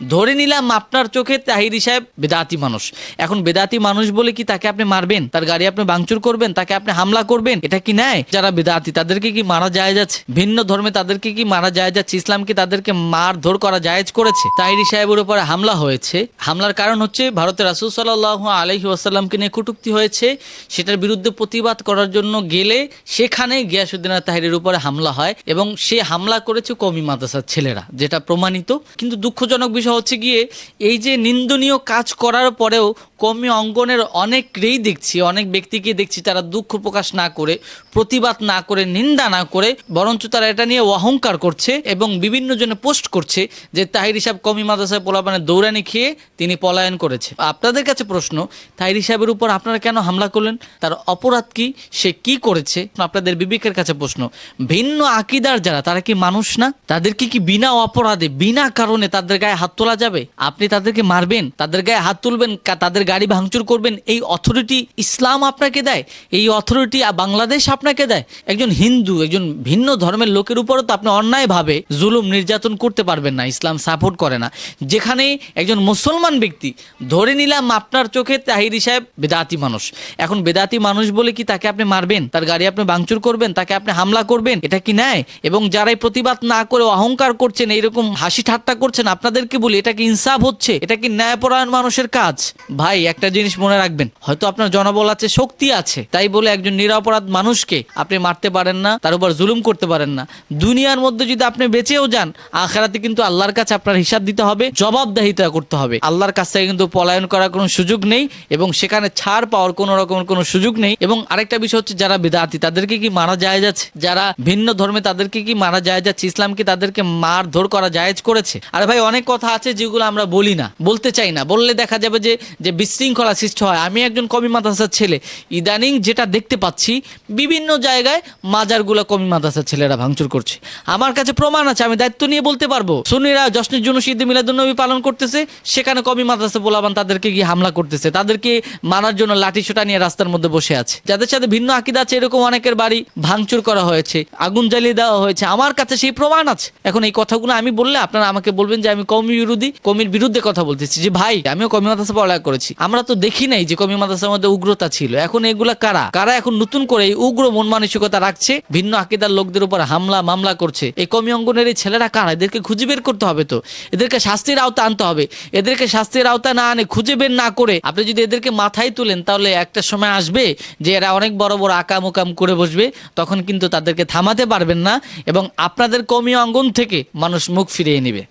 ধরে নিলাম আপনার চোখে তাহিরি সাহেব বেদাতি মানুষ। এখন বেদাতি মানুষ বলে কি তাকে আপনি মারবেন? তার গাড়ি আপনি ভাঙচুর করবেন? তাকে আপনি হামলা করবেন? এটা কি নাই যারা বেদাতি, তাদেরকে কি মারা যায় যাচ্ছে ভিন্ন ধর্মে তাদেরকে কি মারা যায় যাচ্ছে ইসলাম কি তাদেরকে মার ধর করা জায়েজ করেছে? তাহিরি সাহেবের উপরে হামলা হয়েছে। হামলার কারণ হচ্ছে ভারতের রাসুল সাল্লাহ আলহি আসাল্লামকে নিয়ে কটুক্তি হয়েছে। সেটার বিরুদ্ধে প্রতিবাদ করার জন্য গেলে সেখানে গিয়াসুদ্দিন তাহিরের উপরে হামলা হয় এবং সে হামলা করেছে কমি মাদ্রাসার ছেলেরা, যেটা প্রমাণিত। কিন্তু দুঃখজনক বিষয় হচ্ছে গিয়ে এই যে নিন্দনীয় কাজ করার পরেও কমি অঙ্গনের অনেককেই দেখছি, অনেক ব্যক্তিকে দেখছি তারা দুঃখ প্রকাশ না করে, প্রতিবাদ না করে, নিন্দা না করে, বরঞ্চ তারা এটা নিয়ে অহংকার করছে এবং বিভিন্ন জনে পোস্ট করছে যে তাহির সাহেব কমি মাদ্রাসায় পোলাপানে দৌড়ানি খেয়ে তিনি পলায়ন করেছে। আপনাদের কাছে প্রশ্ন, তাহির সাহেবের উপর আপনারা কেন হামলা করলেন? তার অপরাধ কি? সে কি করেছে? আপনাদের বিবেকের কাছে প্রশ্ন, ভিন্ন আকিদার যারা, তারা কি মানুষ না? তাদেরকে কি বিনা অপরাধে, বিনা কারণে তাদের গায়ে হাত তোলা যাবে? আপনি তাদেরকে মারবেন, তাদের গায়ে হাত তুলবেন তাদের গাড়ি ভাঙচুর করবেন, এই অথরিটি ইসলাম আপনাকে দেয়, এই অথরিটি বাংলাদেশ আপনাকে দেয়। একজন হিন্দু, একজন ভিন্ন ধর্মের লোকের উপরও তো আপনি অন্যায়ভাবে জুলুম, নির্যাতন করতে পারবেন না, ইসলাম সাপোর্ট করে না। যেখানে একজন মুসলমান ব্যক্তি, ধরে নিলাম আপনার চোখে তাহিরি সাহেব বেদাতি মানুষ। এখন বেদাতি মানুষ বলে কি তাকে আপনি মারবেন? তার গাড়ি আপনি ভাঙচুর করবেন, তাকে আপনি হামলা করবেন, এটা কি ন্যায়? এবং যারাই প্রতিবাদ না করে অহংকার করছেন, এইরকম হাসি ঠাট্টা করছেন, আপনাদেরকে বলি, এটা কি ইনসাফ হচ্ছে? এটা কি ন্যায়পরায়ণ মানুষের কাজ? ভাই, একটা জিনিস মনে রাখবেন, হয়তো আপনার জনবল আছে, শক্তি আছে, তাই বলে একজন নিরাপরাধ মানুষকে আপনি মারতে পারেন না, তার উপর জুলুম করতে পারেন না। দুনিয়ার মধ্যে যদি আপনি বেঁচেও যান, আখেরাতে কিন্তু আল্লাহর কাছে আপনার হিসাব দিতে হবে, জবাবদাহিতা করতে হবে। আল্লাহর কাছ থেকে কিন্তু পলায়ন করার কোনো সুযোগ নেই এবং সেখানে ছাড় পাওয়ার কোনো রকমের কোনো সুযোগ নেই। এবং আরেকটা বিষয় হচ্ছে, যারা বিদাতি, তাদেরকে কি মারা যায় যাচ্ছে? যারা ভিন্ন ধর্মে, তাদেরকে কি মারা যায় যাচ্ছে? ইসলাম কি তাদেরকে মার ধর করা জায়েজ করেছে? আরে ভাই, অনেক কথা আছে যেগুলো আমরা বলি না, বলতে চাই না। বললে দেখা যাবে যে যে বিশৃঙ্খলা সৃষ্টি হয়। আমি একজন কমি মাদ্রাসার ছেলে। ইদানিং যেটা দেখতে পাচ্ছি, বিভিন্ন জায়গায় মাজারগুলো কমি মাদ্রাসার ছেলেরা ভাঙচুর করছে। আমার কাছে প্রমাণ আছে, আমি দায়িত্ব নিয়ে বলতে পারব। সুনিরা জশ্নের জন্য শীত মিলাদুন্নবী পালন করতেছে, সেখানে কমি মাদ্রাসা বলাবান তাদেরকে গিয়ে হামলা করতেছে। তাদেরকে মারার জন্য লাঠি সোটা নিয়ে রাস্তার মধ্যে বসে আছে। যাদের সাথে ভিন্ন আকিদা আছে, এরকম অনেকের বাড়ি ভাঙচুর করা হয়েছে, আগুন জ্বালিয়ে দেওয়া হয়েছে। আমার কাছে সেই প্রমাণ আছে। এখন এই কথাগুলো আমি বললে আপনারা আমাকে বলবেন যে, আমি কমি বিরোধী কমির বিরুদ্ধে কথা বলতেছি যে, ভাই, আমিও কমি মাদ্রাসা পড়ালেখা করেছি। আমরা তো দেখি নাই যে কমি মাদ্রাসার মধ্যে উগ্রতা ছিল। এখন এগুলা কারা? কারা এখন নতুন করে এই উগ্র মন মানসিকতা রাখছে? ভিন্ন আকিদার লোকদের উপর হামলা, মামলা করছে। এই কমি অঙ্গনের এই ছেলেরা কারা? এদেরকে খুঁজে বের করতে হবে তো। এদেরকে শাস্তির আওতা আনতে হবে। এদেরকে শাস্তির আওতা না আনে, খুঁজে বের না করে আপনি যদি এদেরকে মাথায় তুলেন, তাহলে একটা সময় আসবে যে এরা অনেক বড় বড় আকাম উকাম করে বসবে। তখন কিন্তু তাদেরকে থামাতে পারবেন না এবং আপনাদের কমি অঙ্গন থেকে মানুষ মুখ ফিরিয়ে নেবে।